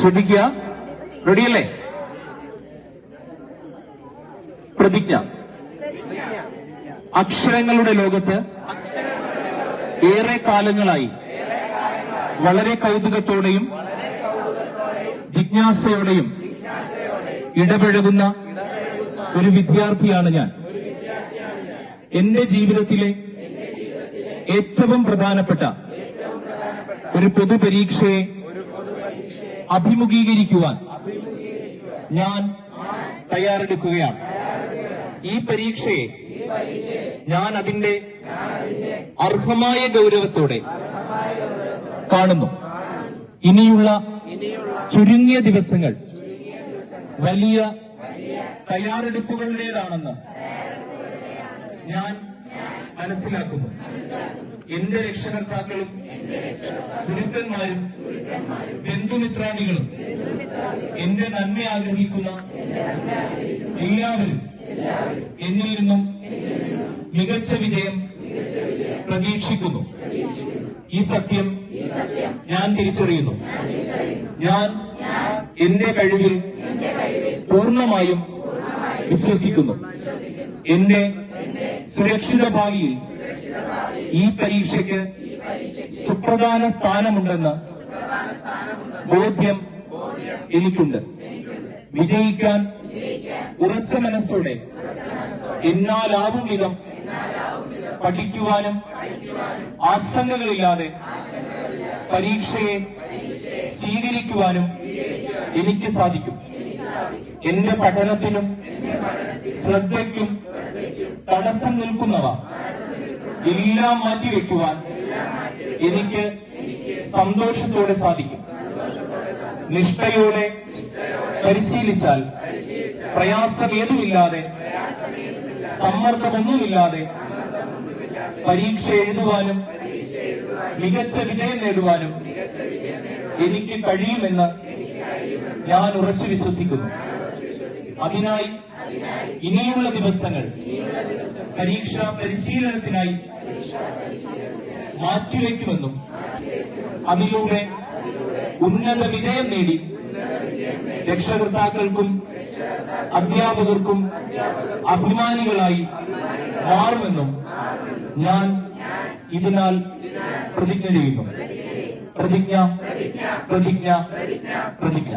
ശ്രദ്ധിക്കുക. റെഡിയല്ലേ? പ്രതിജ്ഞ. അക്ഷരങ്ങളുടെ ലോകത്ത് ഏറെ കാലങ്ങളായി വളരെ കൗതുകത്തോടെയും ജിജ്ഞാസയോടെയും ഇടപഴകുന്ന ഒരു വിദ്യാർത്ഥിയാണ് ഞാൻ. എന്റെ ജീവിതത്തിലെ ഏറ്റവും പ്രധാനപ്പെട്ട ഒരു പൊതുപരീക്ഷയെ അഭിമുഖീകരിക്കുവാൻ ഞാൻ തയ്യാറെടുക്കുകയാണ്. ഈ പരീക്ഷയെ ഞാൻ അതിന്റെ അർഹമായ ഗൗരവത്തോടെ കാണുന്നു. ഇനിയുള്ള ചുരുങ്ങിയ ദിവസങ്ങൾ വലിയ തയ്യാറെടുപ്പുകളുടേതാണെന്ന് ഞാൻ മനസ്സിലാക്കുന്നു. എന്റെ രക്ഷകർത്താക്കളും ഗുരുക്കന്മാരും ബന്ധുമിത്രാദികളും എന്റെ നന്മ ആഗ്രഹിക്കുന്ന എല്ലാവരും എന്നിൽ നിന്നും മികച്ച വിജയം പ്രതീക്ഷിക്കുന്നു. ഈ സത്യം ഞാൻ തിരിച്ചറിയുന്നു. ഞാൻ എന്റെ കഴിവിൽ പൂർണമായും വിശ്വസിക്കുന്നു. എന്റെ സുരക്ഷിത ഭാവിയിൽ ഈ പരീക്ഷയ്ക്ക് സുപ്രധാന സ്ഥാനമുണ്ടെന്ന് ബോധ്യം എനിക്കുണ്ട്. വിജയിക്കാൻ ഉറച്ച മനസ്സോടെ എന്നാലാവും വിധം പഠിക്കുവാനും ആശങ്കകളില്ലാതെ പരീക്ഷയെ സ്വീകരിക്കുവാനും എനിക്ക് സാധിക്കും. എന്റെ പഠനത്തിനും ശ്രദ്ധയ്ക്കും തടസ്സം നിൽക്കുന്നവ എല്ലാം മാറ്റിവെക്കുവാൻ എനിക്ക് സന്തോഷത്തോടെ സാധിക്കും. നിഷ്ഠയോടെ പരിശീലിച്ചാൽ പ്രയാസമേതുമില്ലാതെ സമ്മർദ്ദമൊന്നുമില്ലാതെ പരീക്ഷ എഴുതുവാനും മികച്ച വിജയം നേടുവാനും എനിക്ക് കഴിയുമെന്ന് ഞാൻ ഉറച്ചു വിശ്വസിക്കുന്നു. അതിനായി ഇനിയുള്ള ദിവസങ്ങൾ പരീക്ഷാ പരിശീലനത്തിനായി മാറ്റിവെക്കുമെന്നും അതിലൂടെ ഉന്നത വിജയം നേടി രക്ഷകർത്താക്കൾക്കും അധ്യാപകർക്കും അഭിമാനികളായി മാറുമെന്നും ഞാൻ ഇതിനാൽ പ്രതിജ്ഞ ചെയ്യുന്നു. പ്രതിജ്ഞ പ്രതിജ്ഞ പ്രതിജ്ഞ